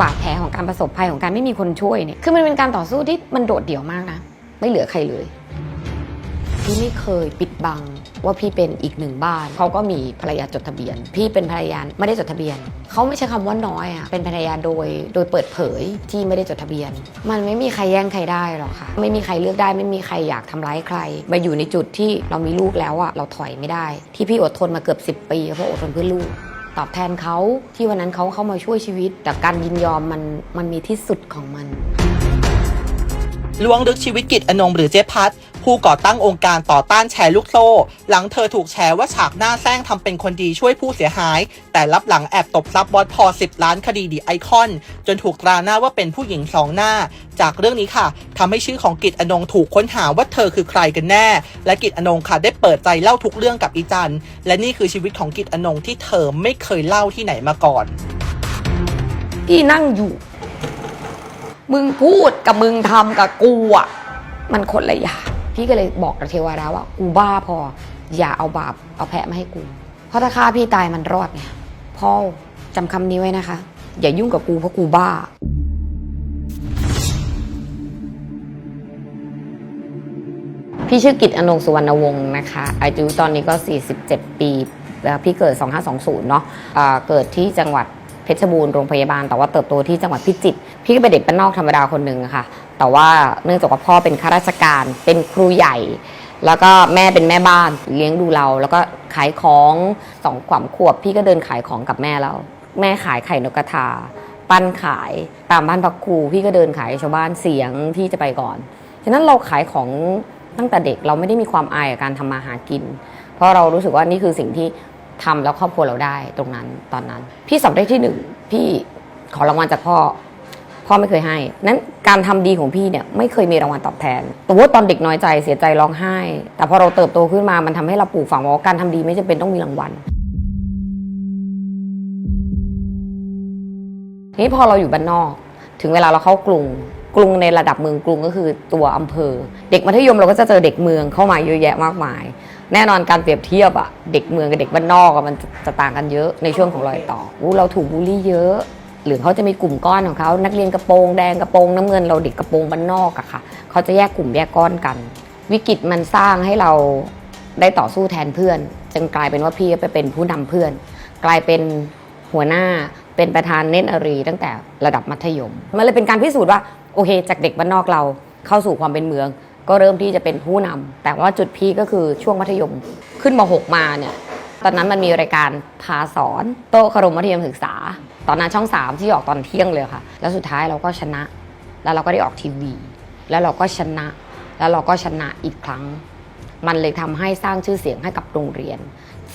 บาดแผลของการประสบภัยของการไม่มีคนช่วยเนี่ยคือมันเป็นการต่อสู้ที่มันโดดเดี่ยวมากนะ ไม่เหลือใครเลยพี่ไม่เคยปิดบังว่าพี่เป็นอีกหนึ่งบ้านเขาก็มีภรรยาจดทะเบียน พี่เป็นภรรยาไม่ได้จดทะเบียนเขาไม่ใช่คำว่าน้อยอะเป็นภรรยาโดยโดยเปิดเผยที่ไม่ได้จดทะเบียน มันไม่มีใครแย่งใครได้หรอกค่ะไม่มีใครเลือกได้ไม่มีใครอยากทำร้ายใคร มาอยู่ในจุดที่เรามีลูกแล้วอะเราถอยไม่ได้ ที่พี่อดทนมาเกือบ 10 ปีเพราะอดทนเพื่อลูก ตอบแทนเขาที่วันนั้นเขาเข้ามาช่วยชีวิต แต่การยินยอมมันมันมีที่สุดของมัน ล้วงลึกชีวิตกิจอนงหรือเจ๊พัด ผู้ก่อตั้งองค์การต่อต้านแชร์ลูกโซ่ หลังเธอถูกแชร์ว่าฉากหน้าแซงทำเป็นคนดีช่วยผู้เสียหาย แต่รับหลังแอบตบทรัพย์บอสพอ 10 ล้านคดีดีไอคอน จนถูกตราหน้าว่าเป็นผู้หญิงสองหน้า จากเรื่องนี้ค่ะทำให้ชื่อของกิจอนงถูกค้นหาว่าเธอคือใครกันแน่ และกิจอนงค่ะได้เปิดใจเล่าทุกเรื่องกับอีจันและนี่คือชีวิตของกิจอนงที่เธอไม่เคยเล่าที่ไหนมาก่อนพี่นั่งอยู่ มึงพูดกับมึงทำกับกูอะ มันคนละอย่าง พี่ก็เลยบอกกับเทวดาว่ากูบ้าพอ อย่าเอาบาปเอาแพะมาให้กู เพราะถ้าฆ่าพี่ตายมันรอดไงพ่อจำคำนี้ไว้นะคะ อย่ายุ่งกับกูเพราะกูบ้าพี่ชื่อกิตอนงสุวรรณวงศ์นะคะ อายุตอนนี้ก็ 47 ปีแล้วพี่เกิด 2520 เนาะอ่าเกิดที่จังหวัดเพชรบูรณ์โรงพยาบาล แต่ว่าเติบโตที่จังหวัดพิจิตรพี่ก็เป็นเด็กบ้านนอกธรรมดาคนหนึ่งอะค่ะ แต่ว่าเนื่องจากว่าพ่อเป็นข้าราชการเป็นครูใหญ่ แล้วก็แม่เป็นแม่บ้านเลี้ยงดูเรา แล้วก็ขายของสองขวบขวบ พี่ก็เดินขายของกับแม่แล้วแม่ขายไข่นกกระทา ปั้นขายตามบ้านพักครูพี่ก็เดินขายชาวบ้านเสียงพี่จะไปก่อนฉะนั้นเราขายของตั้งแต่เด็กเราไม่ได้มีความอายกับการทำมาหากิน เพราะเรารู้สึกว่านี่คือสิ่งที่ทำแล้วครอบครัวเราได้ตรงนั้นตอนนั้น พี่สอบได้ที่หนึ่งพี่ขอรางวัลจากพ่อ พ่อไม่เคยให้ นั้นการทำดีของพี่เนี่ยไม่เคยมีรางวัลตอบแทนแต่ว่าตอนเด็กน้อยใจเสียใจร้องไห้ แต่พอเราเติบโตขึ้นมามันทำให้เราปลูกฝังว่าการทำดีไม่จำเป็นต้องมีรางวัลทีนี้พอเราอยู่บ้านนอก ถึงเวลาเราเข้ากรุงกรุงในระดับเมืองกรุงก็คือตัวอำเภอ เด็กมัธยมเราก็จะเจอเด็กเมืองเข้ามาเยอะแยะมากมาย แน่นอนการเปรียบเทียบอะเด็กเมืองกับเด็กบ้านนอกอะมันจะจะต่างกันเยอะในช่วงของรอยต่ออู้เราถูกบูลลี่เยอะ หรือเขาจะมีกลุ่มก้อนของเขา นักเรียนกระโปรงแดงกระโปรงน้ำเงินเราเด็กกระโปรงบ้านนอกอะค่ะ เขาจะแยกกลุ่มแยกก้อนกัน วิกฤตมันสร้างให้เราได้ต่อสู้แทนเพื่อนจึงกลายเป็นว่าพี่ไปเป็นผู้นำเพื่อน กลายเป็นหัวหน้าเป็นประธานเน้นอรี ตั้งแต่ระดับมัธยม มันเลยเป็นการพิสูจน์ว่าโอเค จากเด็กบ้านนอกเราเข้าสู่ความเป็นเมือง ก็เริ่มที่จะเป็นผู้นำแต่ว่าจุดพีก็คือช่วงมัธยมขึ้นม .6 มาเนี่ย ตอนนั้นมันมีรายการพาสอน โต๊ะคารมมัธยมศึกษา ตอนนั้นช่อง 3 ที่ออกตอนเที่ยงเลยค่ะ แล้วสุดท้ายเราก็ชนะ แล้วเราก็ได้ออกทีวี แล้วเราก็ชนะ แล้วเราก็ชนะอีกครั้ง มันเลยทำให้สร้างชื่อเสียงให้กับโรงเรียน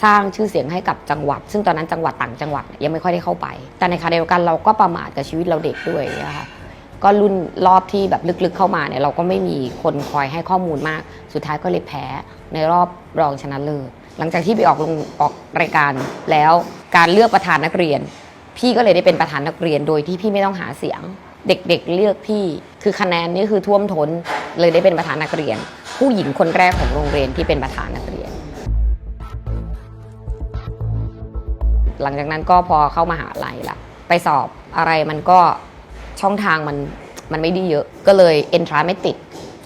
สร้างชื่อเสียงให้กับจังหวัด ซึ่งตอนนั้นจังหวัดต่างจังหวัดยยังไม่ค่อยได้เข้าไป แต่ในขณะเดียวกันเราก็ประมาทกับชีวิตเราเด็กด้วยนะคะก็รุ่นรอบที่แบบลึกๆเข้ามาเนี่ยเราก็ไม่มีคนคอยให้ข้อมูลมาก สุดท้ายก็เลยแพ้ในรอบรองชนะเลิศ หลังจากที่ไปออกลงออกรายการแล้วการเลือกประธานนักเรียน พี่ก็เลยได้เป็นประธานนักเรียนโดยที่พี่ไม่ต้องหาเสียง เด็กๆเลือกพี่คือคะแนนนี่คือท่วมท้นเลยได้เป็นประธานนักเรียน ผู้หญิงคนแรกของโรงเรียนที่เป็นประธานนักเรียน หลังจากนั้นก็พอเข้ามาหาลัยละไปสอบอะไรมันก็ช่องทางมันมันไม่ได้เยอะ ก็เลยเอนทราไม่ติด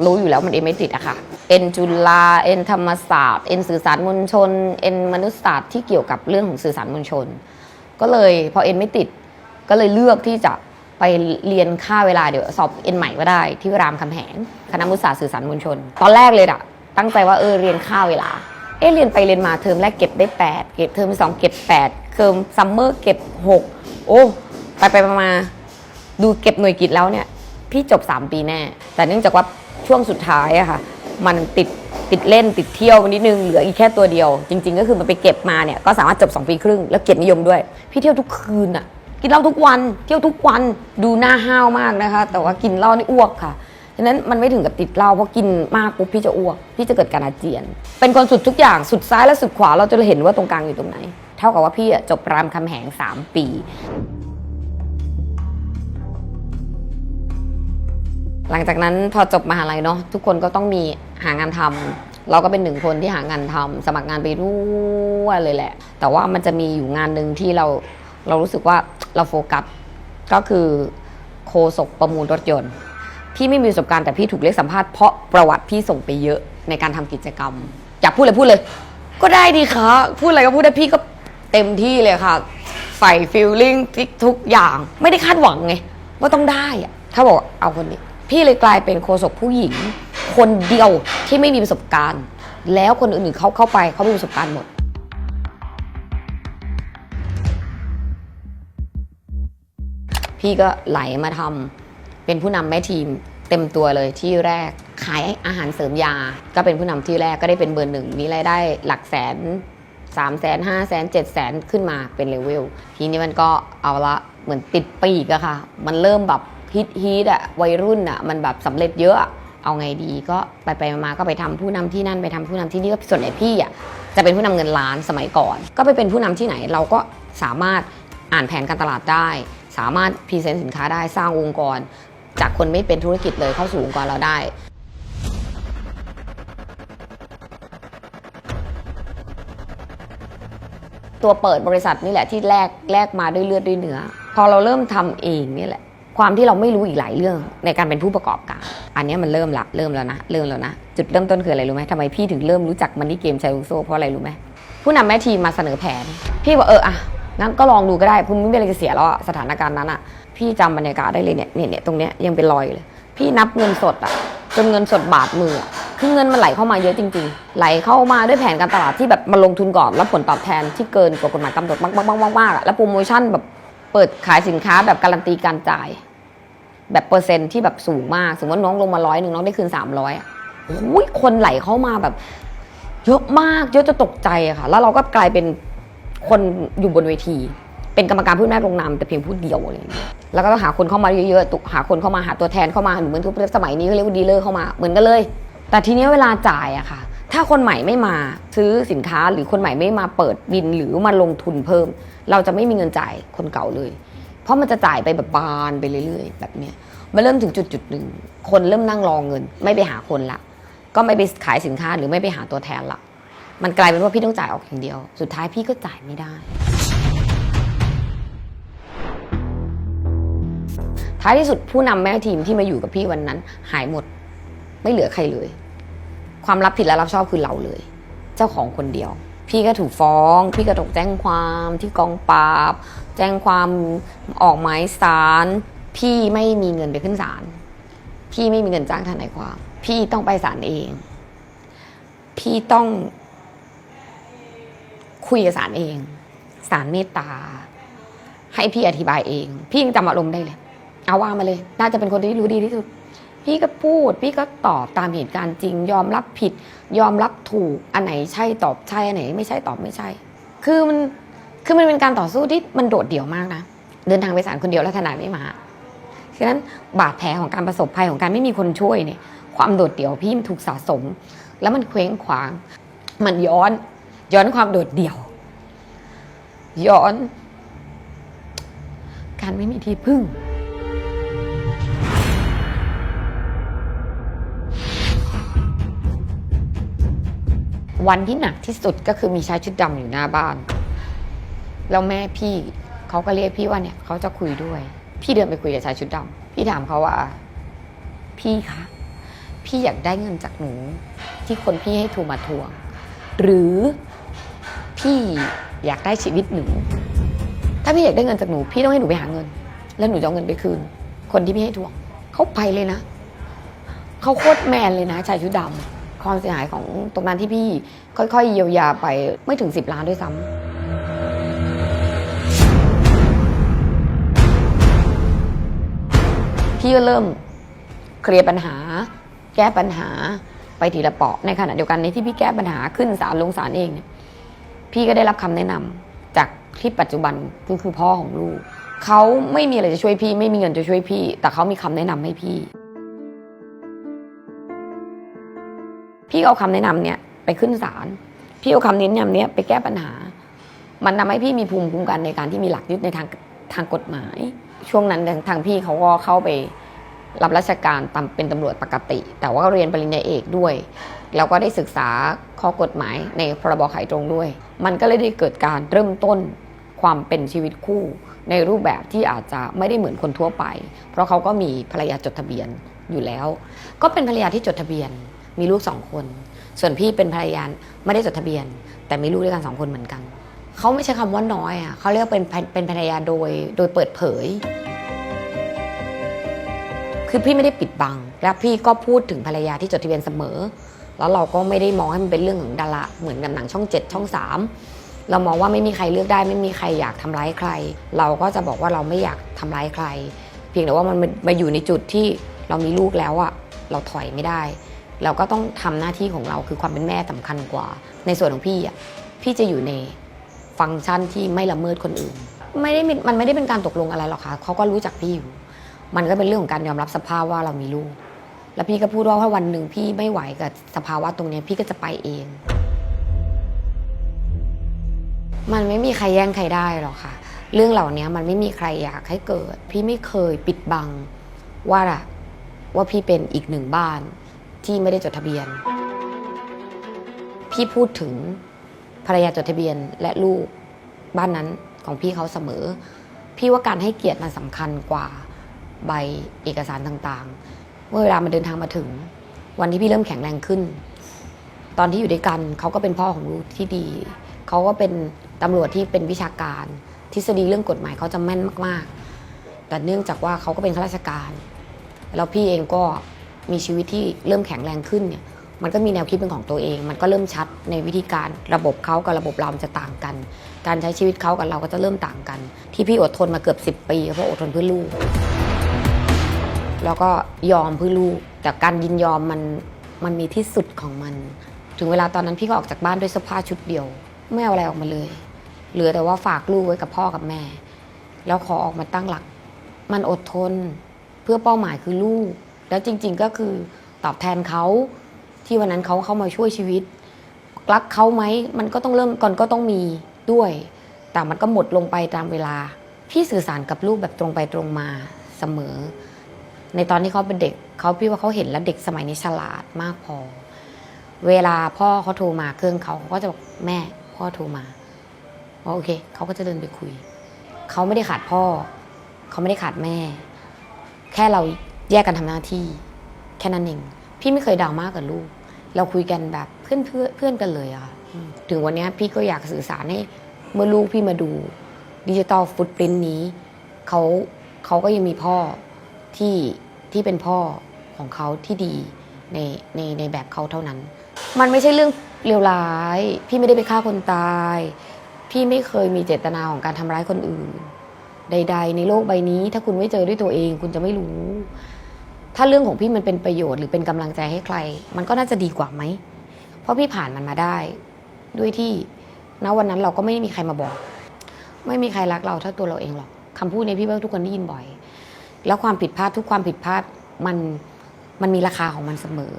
รู้อยู่แล้วมันเอนไม่ติดอะค่ะ เอ็นจุฬาเอ็นธรรมศาสตร์เอ็นสื่อสารมวลชนเอ็นมนุษยศาสตร์ที่เกี่ยวกับเรื่องของสื่อสารมวลชน ก็เลยพอเอ็นไม่ติดก็เลยเลือกที่จะไปเรียนค่าเวลาเดี๋ยวสอบเอ็นใหม่ก็ได้ที่รามคำแหงคณะมุสาสตร์สื่อสารมวลชน ตอนแรกเลยอะตั้งใจว่าเออเรียนค่าเวลาเอ๊ะเรียนไปเรียนมาเทอมแรกเก็บได้ 8 เก็บเทอมสองเก็บ8เทอมซัมเมอร์เก็บ 6 โอ้ไปไปมามาดูเก็บหน่วยกิจแล้วเนี่ยพี่จบ 3 ปีแน่ แต่เนื่องจากว่าช่วงสุดท้ายอะค่ะ มันติดติดเล่นติดเที่ยวนิดนึงเหลืออีกแค่ตัวเดียว จริง ๆ ก็คือมันไปเก็บมาเนี่ยก็สามารถจบ 2 ปีครึ่ง แล้วเกียรตินิยมด้วย พี่เที่ยวทุกคืนอะกินเหล้าทุกวันเที่ยวทุกวันดูหน้าห้าวมากนะคะ แต่ว่ากินเหล้านี่อ้วกค่ะฉะนั้นมันไม่ถึงกับติดเหล้าเพราะกินมากปุ๊บพี่จะอ้วกพี่จะเกิดการอาเจียน เป็นคนสุดทุกอย่างสุดซ้ายและสุดขวาเราจะเห็นว่าตรงกลางอยู่ตรงไหน เท่ากับว่าพี่จบรามคำแหง 3 ปี หลังจากนั้นพอจบมหาลัยเนาะทุกคนก็ต้องมีหางานทำเราก็เป็นหนึ่งคนที่หางานทำสมัครงานไปรั่วเลยแหละ แต่ว่ามันจะมีอยู่งานหนึ่งที่เราเรารู้สึกว่าเราโฟกัสก็คือโคศกประมูลรถยนต์ พี่ไม่มีประสบการณ์แต่พี่ถูกเรียกสัมภาษณ์เพราะประวัติพี่ส่งไปเยอะในการทำกิจกรรม อยากพูดเลยพูดเลย ก็ได้ดีค่ะพูดอะไรก็พูดได้พี่ก็เต็มที่เลยค่ะใส่ฟิลลิ่งทุกอย่างไม่ได้คาดหวังไงว่าต้องได้อะถ้าบอกเอาคนนี้ พี่เลยกลายเป็นโคศกผู้หญิง คนเดียวที่ไม่มีประสบการณ์ แล้วคนอื่นๆเขาเข้าไปเขามีประสบการณ์หมดพี่ก็ไหลมาทำเป็นผู้นำแม่ทีม เต็มตัวเลยที่แรกขายอาหารเสริมยา ก็เป็นผู้นำที่แรกก็ได้เป็นเบอร์หนึ่งมีรายได้หลักแสน3ามแสนห้าแสนเจ็ดแสนขึ้นมาเป็นเลเวลทีนี้มันก็เอาละเหมือนติดปีกอะค่ะ มันเริ่มแบบ ฮิตฮิตอะวัยรุ่นอะมันแบบสำเร็จเยอะเอาไงดีก็ไปไปมาๆก็ไปทำผู้นำที่นั่นไปทำผู้นำที่นี่ก็ส่วนใหญ่พี่อะจะเป็นผู้นำเงินล้านสมัยก่อน ก็ไปเป็นผู้นำที่ไหนเราก็สามารถอ่านแผนการตลาดได้ สามารถพรีเซนต์สินค้าได้สร้างองค์กร จากคนไม่เป็นธุรกิจเลยเข้าสู่องค์กรเราได้ตัวเปิดบริษัทนี่แหละที่แลกแลกมาด้วยเลือดด้วยเนื้อ พอเราเริ่มทำเองนี่แหละ ความที่เราไม่รู้อีกหลายเรื่องในการเป็นผู้ประกอบการ อันนี้มันเริ่มละเริ่มแล้วนะเริ่มแล้วนะ จุดเริ่มต้นคืออะไรรู้ไหมทำไมพี่ถึงเริ่มรู้จักมันนี่เกมชายลูกโซ่เพราะอะไรรู้ไหมผู้นำแม่ทีมมาเสนอแผน พี่บอกเอออะงั้นก็ลองดูก็ได้คุณไม่มีอะไรจะเสียแล้วสถานการณ์นั้นอะพี่จำบรรยากาศได้เลยเนี่ยเนี่ยเนี่ยตรงเนี้ยยังเป็นรอยเลย พี่นับเงินสดอะจนเงินสดบาทมืออะคือเงินมันไหลเข้ามาเยอะจริงๆ ไหลเข้ามาด้วยแผนการตลาดที่แบบมาลงทุนก่อนแล้วผลตอบแทนที่เกินกว่ากฎหมายกำหนดมากๆๆๆแล้วโปรโมชั่นแบบเปิดขายสินค้าแบบการันตีการจ่าย แบบเปอร์เซ็นต์ที่แบบสูงมากสมมติน้องลงมาร้อยหนึ่งน้องได้คืนสามร้อยอะโอ้ยคนไหลเข้ามาแบบ เยอะมากเยอะจะตกใจอะค่ะ แล้วเราก็กลายเป็นคนอยู่บนเวที เป็นกรรมการผู้แม่ลงนามแต่เพียงผู้เดียวอะไรอย่างเงี้ยแล้วก็ต้องหาคนเข้ามาเยอะๆตุหาคนเข้ามาหาตัวแทนเข้ามาเหมือนทุกสมัยนี้ก็เรียกว่าดีลเลอร์เข้ามาเหมือนกันเลย แต่ทีเนี้ยเวลาจ่ายอะค่ะ ถ้าคนใหม่ไม่มาซื้อสินค้าหรือคนใหม่ไม่มาเปิดบินหรือมาลงทุนเพิ่ม เราจะไม่มีเงินจ่ายคนเก่าเลย เพราะมันจะจ่ายไปแบบบานไปเรื่อยๆ แบบเนี้ยมันเริ่มถึงจุดจุดหนึ่งคนเริ่มนั่งรอเงิน ไม่ไปหาคนละก็ไม่ไปขายสินค้าหรือไม่ไปหาตัวแทนละมันกลายเป็นว่าพี่ต้องจ่ายออกอย่างเดียว สุดท้ายพี่ก็จ่ายไม่ได้ ท้ายที่สุดผู้นำแม่ทีมที่มาอยู่กับพี่วันนั้น หายหมดไม่เหลือใครเลย ความรับผิดและรับชอบคือเราเลย เจ้าของคนเดียว พี่ก็ถูกฟ้อง พี่ก็ถูกแจ้งความที่กองปราบ แจ้งความออกหมายสารพี่ไม่มีเงินไปขึ้นศาลพี่ไม่มีเงินจ้างทนายความ พี่ต้องไปศาลเอง พี่ต้องคุยกับศาลเองศาลเมตตา ให้พี่อธิบายเอง พี่ยังจำอารมณ์ได้เลย เอาว่ามาเลย น่าจะเป็นคนที่รู้ดีที่สุด พี่ก็พูด พี่ก็ตอบตามเหตุการณ์จริง ยอมรับผิด ยอมรับถูกอันไหนใช่ตอบใช่อันไหนไม่ใช่ตอบไม่ใช่ คือมันคือมันเป็นการต่อสู้ที่มันโดดเดี่ยวมากนะเดินทางไปศาลคนเดียวแล้วทนายไม่มาฉะนั้นบาดแผลของการประสบภัยของการไม่มีคนช่วยเนี่ย ความโดดเดี่ยวพี่มันถูกสะสม แล้วมันเคว้งขวาง มันย้อน ย้อนความโดดเดี่ยว ย้อน การไม่มีที่พึ่ง วันที่หนักที่สุดก็คือมีชายชุดดำอยู่หน้าบ้าน แล้วแม่พี่เขาก็เรียกพี่ว่าเนี่ยเขาจะคุยด้วย พี่เดินไปคุยกับชายชุดดำพี่ถามเขาว่า พี่คะพี่อยากได้เงินจากหนูที่คนพี่ให้ทรมาทวง หรือพี่อยากได้ชีวิตหนู ถ้าพี่อยากได้เงินจากหนูพี่ต้องให้หนูไปหาเงิน แล้วหนูจะเอาเงินไปคืน คนที่พี่ให้ทวงเขาไปเลยนะเขาโคตรแมนเลยนะชายชุดดำ ความเสียหายของตรงนั้นที่พี่ค่อยๆเยียวยาไปไม่ถึงสิบล้านด้วยซ้ำพี่ก็เริ่มเคลียร์ปัญหา แก้ปัญหาไปทีละเปาะในขณะเดียวกันในที่พี่แก้ปัญหาขึ้นศาลลงศาลเองเนี่ยพี่ก็ได้รับคำแนะนำจากที่ปัจจุบันคือคือพ่อของลูกเขาไม่มีอะไรจะช่วยพี่ ไม่มีเงินจะช่วยพี่ แต่เขามีคำแนะนำให้พี่ พี่เอาคำแนะนำเนี่ยไปขึ้นศาลพี่เอาคำแนะนำเนี้ยไปแก้ปัญหา มันทำให้พี่มีภูมิคุ้มกันในการที่มีหลักยึดในทางทางกฎหมาย ช่วงนั้นทางพี่เขาก็เข้าไปรับราชการตามเป็นตำรวจปกติ แต่ว่าก็เรียนปริญญาเอกด้วย แล้วก็ได้ศึกษาข้อกฎหมายในพรบขายตรงด้วย มันก็เลยได้เกิดการเริ่มต้นความเป็นชีวิตคู่ ในรูปแบบที่อาจจะไม่ได้เหมือนคนทั่วไป เพราะเขาก็มีภรรยาจดทะเบียนอยู่แล้ว ก็เป็นภรรยาที่จดทะเบียน มีลูกสองคน ส่วนพี่เป็นภรรยาไม่ได้จดทะเบียน แต่มีลูกด้วยกันสองคนเหมือนกัน เขาไม่ใช่คำว่าน้อยอะเขาเรียกว่าเป็นเป็นภรรยาโดยโดยเปิดเผย คือพี่ไม่ได้ปิดบัง และพี่ก็พูดถึงภรรยาที่จดทะเบียนเสมอ แล้วเราก็ไม่ได้มองให้มันเป็นเรื่องของดาราเหมือนกับหนังช่อง 7 ช่อง 3 เรามองว่าไม่มีใครเลือกได้ ไม่มีใครอยากทำร้ายใคร เราก็จะบอกว่าเราไม่อยากทำร้ายใคร เพียงแต่ว่ามันมาอยู่ในจุดที่เรามีลูกแล้วอะเราถอยไม่ได้ เราก็ต้องทำหน้าที่ของเราคือความเป็นแม่สำคัญกว่า ในส่วนของพี่อะพี่จะอยู่ในฟังก์ชันที่ไม่ละเมิดคนอื่น ไม่ได้มีมันไม่ได้เป็นการตกลงอะไรหรอกค่ะเขาก็รู้จักพี่อยู่ มันก็เป็นเรื่องของการยอมรับสภาพว่าเรามีลูก แล้วพี่ก็พูดว่าถ้าวันหนึ่งพี่ไม่ไหวกับสภาวะตรงนี้พี่ก็จะไปเอง มันไม่มีใครแย่งใครได้หรอกค่ะ เรื่องเหล่านี้มันไม่มีใครอยากให้เกิด พี่ไม่เคยปิดบังว่าว่าพี่เป็นอีกหนึ่งบ้าน ที่ไม่ได้จดทะเบียน พี่พูดถึงภรรยาจดทะเบียนและลูกบ้านนั้นของพี่เขาเสมอ พี่ว่าการให้เกียรติมันสำคัญกว่าใบเอกสารต่างๆ เมื่อเวลามันเดินทางมาถึง วันที่พี่เริ่มแข็งแรงขึ้น ตอนที่อยู่ด้วยกันเขาก็เป็นพ่อของลูกที่ดี เขาก็เป็นตำรวจที่เป็นวิชาการ ทฤษฎีเรื่องกฎหมายเขาจะแม่นมาก ๆ แต่เนื่องจากว่าเขาก็เป็นข้าราชการ แล้วพี่เองก็ มีชีวิตที่เริ่มแข็งแรงขึ้นเนี่ยมันก็มีแนวคิดเป็นของตัวเอง มันก็เริ่มชัดในวิธีการระบบเขากับระบบเรามันจะต่างกัน การใช้ชีวิตเขากับเราก็จะเริ่มต่างกัน ที่พี่อดทนมาเกือบ 10 ปีเพราะอดทนเพื่อลูก แล้วก็ยอมเพื่อลูก แต่การยินยอมมันมันมีที่สุดของมัน ถึงเวลาตอนนั้นพี่ก็ออกจากบ้านด้วยเสื้อผ้าชุดเดียว ไม่เอาอะไรออกมาเลย เหลือแต่ว่าฝากลูกไว้กับพ่อกับแม่ แล้วขอออกมาตั้งหลัก มันอดทนเพื่อเป้าหมายคือลูก แล้วจริง ๆก็คือตอบแทนเขาที่วันนั้นเขาเข้ามาช่วยชีวิต รักเขาไหมมันก็ต้องเริ่มก่อนก็ต้องมีด้วย แต่มันก็หมดลงไปตามเวลา พี่สื่อสารกับลูกแบบตรงไปตรงมาเสมอ ในตอนที่เขาเป็นเด็กเขาพี่ว่าเขาเห็นแล้วเด็กสมัยนี้ฉลาดมากพอ เวลาพ่อเขาโทรมาเครื่องเขาเขาก็จะบอกแม่พ่อโทรมาอ๋อโอเคเขาก็จะเดินไปคุยเขาไม่ได้ขาดพ่อเขาไม่ได้ขาดแม่ แค่เรา แยกกันทำหน้าที่ แค่นั้นเอง พี่ไม่เคยดราม่ากกับลูก เราคุยกันแบบเพื่อนเพื่อนเพื่อนกันเลยอะค่ะถึงวันนี้พี่ก็อยากสื่อสารให้เมื่อลูกพี่มาดูดิจิตอลฟุตปรินนี้เขาเขาก็ยังมีพ่อที่ที่เป็นพ่อของเขาที่ดีในในในแบบเขาเท่านั้น มันไม่ใช่เรื่องเลวร้าย พี่ไม่ได้ไปฆ่าคนตาย พี่ไม่เคยมีเจตนาของการทำร้ายคนอื่น ใด ๆ ในโลกใบนี้ ถ้าคุณไม่เจอด้วยตัวเอง คุณจะไม่รู้ ถ้าเรื่องของพี่มันเป็นประโยชน์หรือเป็นกำลังใจให้ใคร มันก็น่าจะดีกว่าไหม เพราะพี่ผ่านมันมาได้ ด้วยที่ณวันนั้นเราก็ไม่ได้มีใครมาบอก ไม่มีใครรักเราเท่าตัวเราเองหรอกคำพูดนี้พี่ว่าทุกคนได้ยินบ่อย แล้วความผิดพลาดทุกความผิดพลาดมันมันมีราคาของมันเสมอ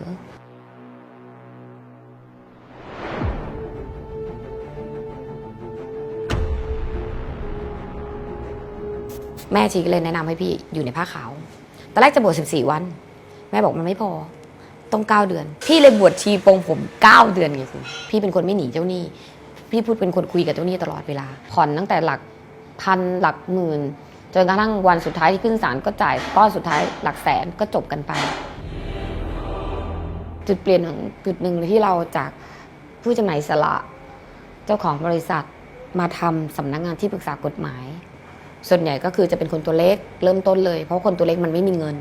แม่ชีก็เลยแนะนำให้พี่อยู่ในผ้าขาว อนแรกจะบวช14 วัน แม่บอกมันไม่พอ ต้อง 9 เดือน พี่เลยบวชชีปรงผม 9 เดือนไงคุณพี่เป็นคนไม่หนีเจ้าหนี้ พี่พูดเป็นคนคุยกับเจ้าหนี้ตลอดเวลา ผ่อนตั้งแต่หลักพันหลักหมื่นจนกระทั่งวันสุดท้ายที่ขึ้นศาลก็จ่ายก้อนสุดท้ายหลักแสนก็จบกันไป จุดเปลี่ยนของจุดหนึ่งที่เราจากผู้จำหน่ายสละ เจ้าของบริษัทมาทำสำนักงานที่ปรึกษากฎหมาย ส่วนใหญ่ก็คือจะเป็นคนตัวเล็กเริ่มต้นเลย เพราะคนตัวเล็กมันไม่มีเงิน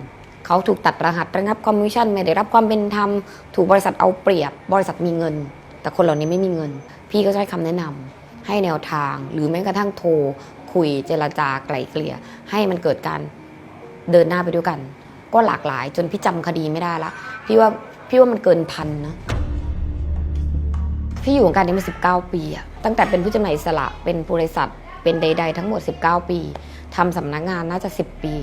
เขาถูกตัดรหัสระงับคอมมิชชั่นไม่ได้รับความเป็นธรรมถูกบริษัทเอาเปรียบ บริษัทมีเงิน แต่คนเหล่านี้ไม่มีเงิน พี่ก็จะให้คำแนะนำให้แนวทางหรือแม้กระทั่งโทร คุยเจรจาไกล่เกลี่ย ให้มันเกิดการเดินหน้าไปด้วยกัน ก็หลากหลายจนพี่จำคดีไม่ได้ละพี่ว่าพี่ว่ามันเกินพันนะพี่อยู่วงการนี้มา19 ปีอะตั้งแต่เป็นผู้จำหน่ายสระเป็นบริษัท เป็นใด ๆ ทั้งหมด 19 ปีทำสำนักงานน่าจะ 10 ปีเ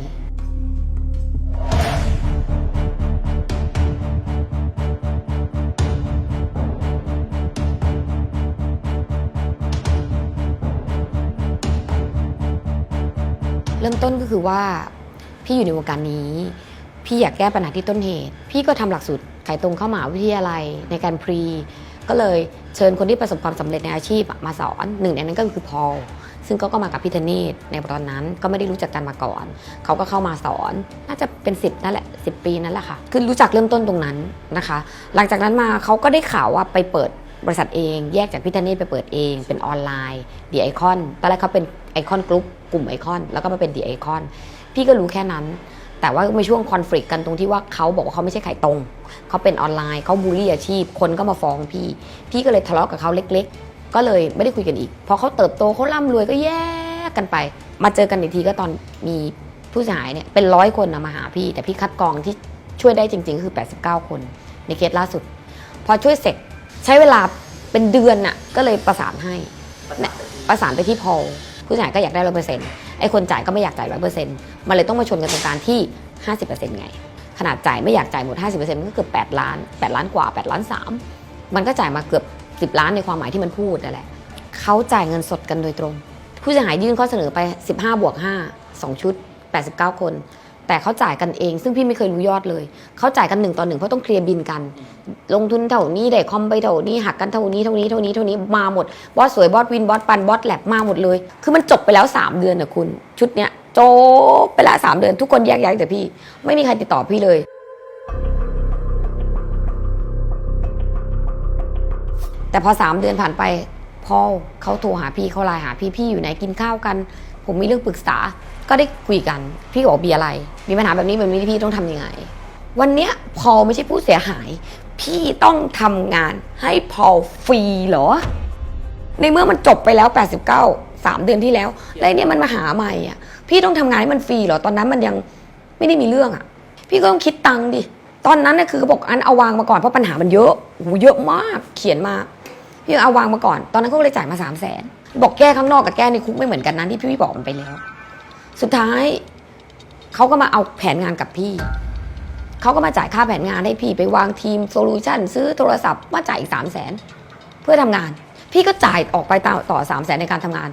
ริ่มต้นก็คือว่าพี่อยู่ในวงการนี้ พี่อยากแก้ปัญหาที่ต้นเหตุ พี่ก็ทำหลักสูตรขายตรงเข้ามหาวิทยาลัยในการพรี ก็เลยเชิญคนที่ประสบความสำเร็จในอาชีพมาสอนหนึ่งในนั้นก็คือพอล ซึ่งก็ก็มากับพี่ธเนศในตอนนั้นก็ไม่ได้รู้จักกันมาก่อน เขาก็เข้ามาสอน น่าจะเป็นสิบนั่นแหละสิปีนั่นแหละค่ะ คือรู้จักเริ่มต้นตรงนั้นนะคะ หลังจากนั้นมาเขาก็ได้ข่าวว่าไปเปิดบริษัทเอง แยกจากพี่ธเนศไปเปิดเอง เป็นออนไลน์ดีไอคอนตอนแรกเขาเป็นไอคอนกรุ๊ปกลุ่มไอคอนแล้วก็มาเป็นดีไอคอนพี่ก็รู้แค่นั้นแต่ว่ามีช่วงคอน FLICT กันตรงที่ว่าเขาบอกว่าเขาไม่ใช่ขายตรง เขาเป็นออนไลน์เขาบูลลี่อาชีพ คนก็มาฟ้องพี่ พี่ก็เลยทะเลาะกับเขาเล็ก ๆ ก็เลยไม่ได้คุยกันอีก พอเขาเติบโตเขาร่ำรวยก็แยกกันไป มาเจอกันอีกทีก็ตอนมีผู้เสียหายเนี่ยเป็นร้อยคนนะมาหาพี่ แต่พี่คัดกรองที่ช่วยได้จริง ๆ คือ 89 คน ในเคสล่าสุด พอช่วยเสร็จใช้เวลาเป็นเดือนน่ะก็เลยประสานให้ประสานไปที่พอลผู้เสียหายก็อยากได้ร้อยเปอร์เซ็นต์ไอ้คนจ่ายก็ไม่อยากจ่ายร้อยเปอร์เซ็นต์มันเลยต้องมาชนกันตรงกลางที่50%ไง ขนาดจ่ายไม่อยากจ่ายหมด50%มันก็เกือบ8ล้าน8ล้านกว่า8ล้าน3มันก็จ่ายมาเกือบ 10 ล้านในความหมายที่มันพูดนั่นแหละเขาจ่ายเงินสดกันโดยตรง ผู้เสียหายยื่นข้อเสนอไป 15บวก5 2 ชุด 89 คน แต่เขาจ่ายกันเอง ซึ่งพี่ไม่เคยรู้ยอดเลยเขาจ่ายกันหนึ่งต่อหนึ่งเพราะต้องเคลียร์บินกัน ลงทุนเท่านี้ได้คอมไปเท่านี้หักกันเท่านี้เท่านี้เท่านี้เท่านี้มาหมดบอสสวยบอสวินบอสปันบอสแลบมาหมดเลย คือมันจบไปแล้ว 3 เดือนนะคุณ ชุดเนี้ยจบไปแล้วสามเดือนทุกคนแยกย้ายแต่พี่ ไม่มีใครติดต่อพี่เลย แต่พอสามเดือนผ่านไปพ่อเขาโทรหาพี่เขาไลน์หาพี่พี่อยู่ไหนกินข้าวกัน ผมมีเรื่องปรึกษาก็ได้คุยกัน พี่ก็บอกมีอะไร มีปัญหาแบบนี้แบบนี้พี่ต้องทำยังไง วันเนี้ยพอไม่ใช่ผู้เสียหาย พี่ต้องทำงานให้พอฟรีเหรอ ในเมื่อมันจบไปแล้ว 89 3 เดือนที่แล้วแล้วเนี่ยมันมาหาใหม่อะ พี่ต้องทำงานให้มันฟรีเหรอตอนนั้นมันยังไม่ได้มีเรื่องอะ พี่ก็ต้องคิดตังค์ดิตอนนั้นน่ะคือเขาบอกอันเอาวางมาก่อนเพราะปัญหามันเยอะโอ้โหเยอะมากเขียนมา พี่เอาวางมาก่อน ตอนนั้นเขาก็เลยจ่ายมา3 0 0แสนบอกแก้ข้างนอกกับแก้ในคุกไม่เหมือนกันนะที่พี่บอกมันไปแล้ว สุดท้ายเขาก็มาเอาแผนงานกับพี่ เขาก็มาจ่ายค่าแผนงานให้พี่ไปวางทีมโซลูชันซื้อโทรศัพท์มาจ่ายอีกสามแสนเพื่อทำงาน พี่ก็จ่ายออกไปต่อต่อสามแสนในการทำงาน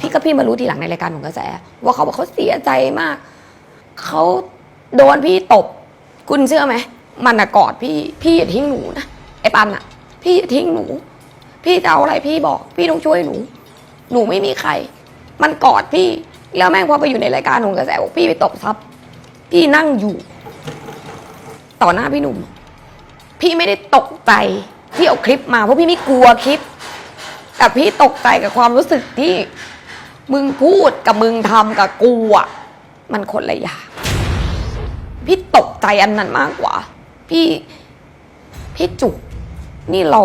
พี่ก็พี่มารู้ทีหลังในรายการของกระแส ว่าเขาบอกเขาเสียใจมาก เขาโดนพี่ตบ คุณเชื่อไหม มันอะกอดพี่ พี่อย่าทิ้งหนูนะไอ้ปันอะพี่อย่าทิ้งหนู พี่จะเอาอะไรพี่บอก พี่ต้องช่วยหนู หนูไม่มีใคร มันกอดพี่ แล้วแม่งพอไปอยู่ในรายการของกระแสบอกพี่ไปตบซับพี่นั่งอยู่ ต่อหน้าพี่หนุ่ม พี่ไม่ได้ตกใจที่เอาคลิปมาเพราะพี่ไม่กลัวคลิป แต่พี่ตกใจกับความรู้สึกที่มึงพูดกับมึงทำกับกูอะมันคนละอย่างพี่ตกใจอันนั้นมากกว่า พี่พี่จุกนี่เรา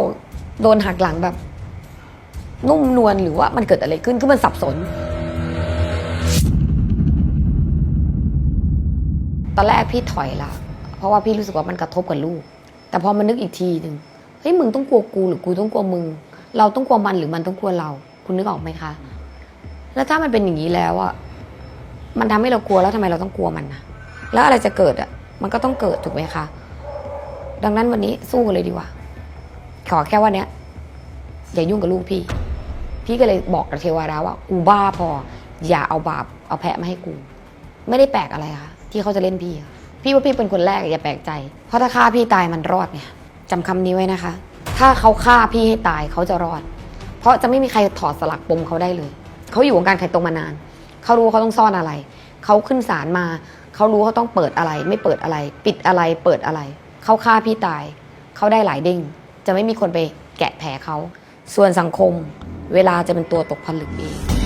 โดนหักหลังแบบ นุ่มนวลหรือว่ามันเกิดอะไรขึ้นคือมันสับสน ตอนแรกพี่ถอยละเพราะว่าพี่รู้สึกว่ามันกระทบกับลูก แต่พอมานึกอีกทีหนึ่งเฮ้ยมึงต้องกลัวกูหรือกูต้องกลัวมึง เราต้องกลัวมันหรือมันต้องกลัวเรา คุณนึกออกไหมคะ แล้วถ้ามันเป็นอย่างนี้แล้วอะมันทำให้เรากลัวแล้วทำไมเราต้องกลัวมันนะแล้วอะไรจะเกิดอะมันก็ต้องเกิดถูกไหมคะ ดังนั้นวันนี้สู้กันเลยดีกว่า ขอแค่ว่าเนี้ยอย่ายุ่งกับลูกพี่ พี่ก็เลยบอกกับเทวดาว่ากูบ้าพอ อย่าเอาบาปเอาแพะมาให้กู ไม่ได้แปลกอะไรค่ะที่เขาจะเล่นพี่อะพี่ว่าพี่เป็นคนแรกอย่าแปลกใจ เพราะถ้าฆ่าพี่ตายมันรอดเนี่ยจำคำนี้ไว้นะคะ ถ้าเขาฆ่าพี่ให้ตายเขาจะรอด เพราะจะไม่มีใครถอดสลักปมเขาได้เลย เขาอยู่วงการไข่ตรงมานาน เขารู้เขาต้องซ่อนอะไร เขาขึ้นศาลมา เขารู้เขาต้องเปิดอะไร ไม่เปิดอะไร ปิดอะไร เปิดอะไร เขาฆ่าพี่ตาย เขาได้หลายเด้ง จะไม่มีคนไปแกะแผลเขา ส่วนสังคม เวลาจะเป็นตัวตกผลึกเอง